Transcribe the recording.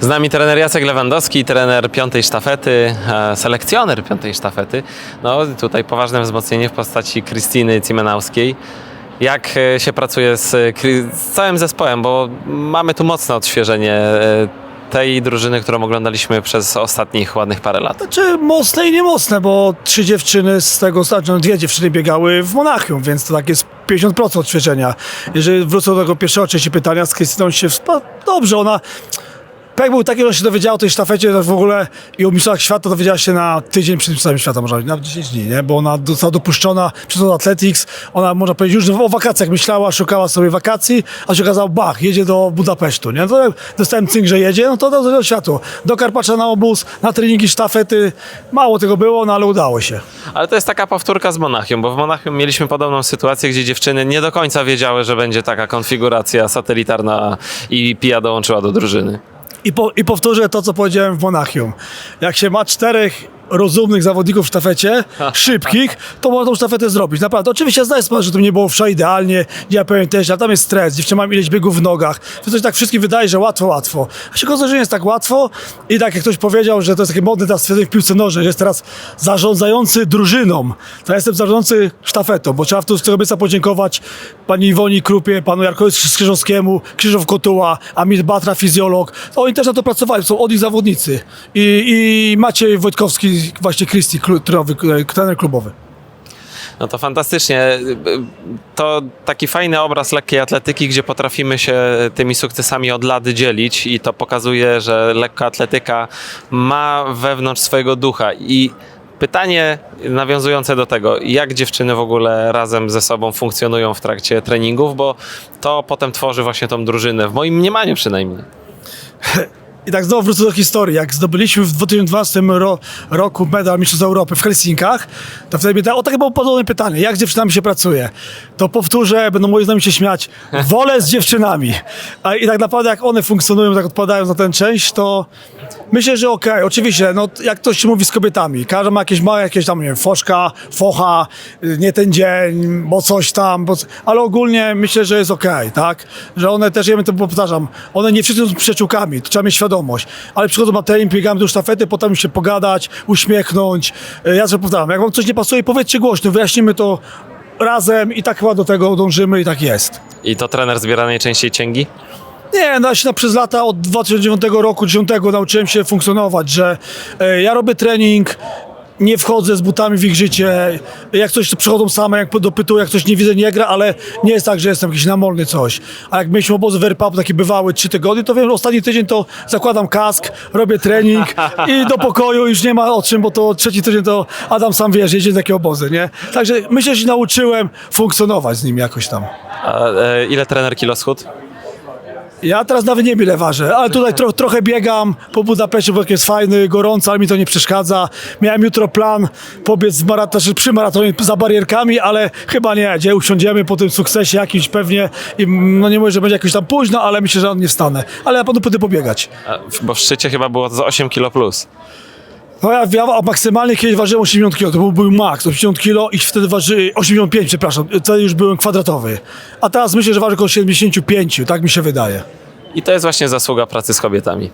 Z nami trener Jacek Lewandowski, trener piątej sztafety, e, selekcjoner piątej sztafety. No tutaj poważne wzmocnienie w postaci Krystyny Cimenauskiej. Jak e, się pracuje z, z całym zespołem, bo mamy tu mocne odświeżenie e, tej drużyny, którą oglądaliśmy przez ostatnich ładnych parę lat. Czy mocne i niemocne, bo trzy dziewczyny z tego, znaczy no, dwie dziewczyny biegały w Monachium, więc to tak jest 50% odświeżenia. Jeżeli wrócę do tego pierwszego części pytania, z Krystyną się dobrze, ona jak był taki, że się dowiedziała o tej sztafecie to w ogóle i o mistrzostwach świata dowiedziała się na tydzień przed mistrzostwami świata, można powiedzieć, na 10 dni, nie? bo ona została dopuszczona przez Athletics, ona można powiedzieć już o wakacjach myślała, szukała sobie wakacji, a się okazało, bach, jedzie do Budapesztu, nie? No to dostałem cynk, że jedzie, no to do, światu, do Karpacza na obóz, na treningi sztafety, mało tego było, no ale udało się. Ale to jest taka powtórka z Monachium, bo w Monachium mieliśmy podobną sytuację, gdzie dziewczyny nie do końca wiedziały, że będzie taka konfiguracja satelitarna i Pia dołączyła do drużyny. I, po, I powtórzę to, co powiedziałem w Monachium. Jak się ma czterech rozumnych zawodników w sztafecie, szybkich, to można tą sztafetę zrobić. Naprawdę. Oczywiście zdaję sprawę, że to nie było wszędzie idealnie, ja powiem też, ale tam jest stres, dziewczyny mam ileś biegów w nogach. To coś tak wszystkim wydaje, że łatwo, łatwo. A się okazuje, że nie jest tak łatwo i tak jak ktoś powiedział, że to jest takie modne teraz w piłce nożnej, że jest teraz zarządzający drużyną. To ja jestem zarządzający sztafetą, bo trzeba w tu z tego miejsca podziękować pani Iwoni Krupie, panu Jarkowi Skrzyżowskiemu, Krzyżow Kotuła, Amit Batra, fizjolog. Oni też na to pracowali, są od nich zawodnicy. I, i Maciej Wojtkowski, właśnie Christy, trenerowy- trener klubowy. No to fantastycznie. To taki fajny obraz lekkiej atletyki, gdzie potrafimy się tymi sukcesami od lat dzielić i to pokazuje, że lekka atletyka ma wewnątrz swojego ducha i Pytanie nawiązujące do tego, jak dziewczyny w ogóle razem ze sobą funkcjonują w trakcie treningów, bo to potem tworzy właśnie tą drużynę, w moim mniemaniu przynajmniej. I tak znowu wrócę do historii. Jak zdobyliśmy w 2012 ro, roku medal Mistrzostw Europy w Helsinkach, to wtedy mnie o takie było podobne pytanie, jak z dziewczynami się pracuje? To powtórzę, będą moi znajomi się śmiać, wolę z dziewczynami. A, I tak naprawdę jak one funkcjonują, tak odpowiadają na tę część, to myślę, że okej, oczywiście, no jak to się mówi z kobietami, każda ma jakieś małe, jakieś tam, nie wiem, foszka, focha, nie ten dzień, bo coś tam, bo, ale ogólnie myślę, że jest okej, tak? Że one też, ja bym to powtarzam, one nie wszyscy są przyjaciółkami, to trzeba mieć świadomość, ale przychodzą na trening, biegamy do sztafety, potem się pogadać, uśmiechnąć. Y, Ja zawsze powtarzam, jak wam coś nie pasuje, powiedzcie głośno, wyjaśnimy to razem i tak chyba do tego dążymy i tak jest. I to trener zbiera najczęściej cięgi? Nie, no się na, przez lata od 2009 roku, 2010 nauczyłem się funkcjonować, że e, ja robię trening, nie wchodzę z butami w ich życie, jak coś to przychodzą same, jak dopytują, jak coś nie widzę, nie gra, ale nie jest tak, że jestem jakiś namolny coś. A jak mieliśmy obozy w RPAP, takie bywały trzy tygodnie, to wiem, że ostatni tydzień to zakładam kask, robię trening i do pokoju już nie ma o czym, bo to trzeci tydzień to Adam sam wiesz, jedzie takie obozy, nie? Także myślę, że się nauczyłem funkcjonować z nim jakoś tam. A, e, ile trener kilo schód? Ja teraz nawet nie wiem ważę, ale tutaj tro, trochę biegam po Budapeszcie, bo jest fajny, gorąco, ale mi to nie przeszkadza. Miałem jutro plan pobiec w marat- znaczy przy maratonie za barierkami, ale chyba nie, gdzie usiądziemy po tym sukcesie jakimś pewnie i mm, no nie mówię, że będzie jakoś tam późno, ale myślę, że on nie wstanę. Ale ja panu pójdę pobiegać. A, Bo w szczycie chyba było to 8 kilo plus. No ja, ja maksymalnie kiedyś ważyłem 80 kg, to był, był max, 80 kg i wtedy waży 85, przepraszam, wtedy już byłem kwadratowy. A teraz myślę, że waży około 75, tak mi się wydaje. I to jest właśnie zasługa pracy z kobietami.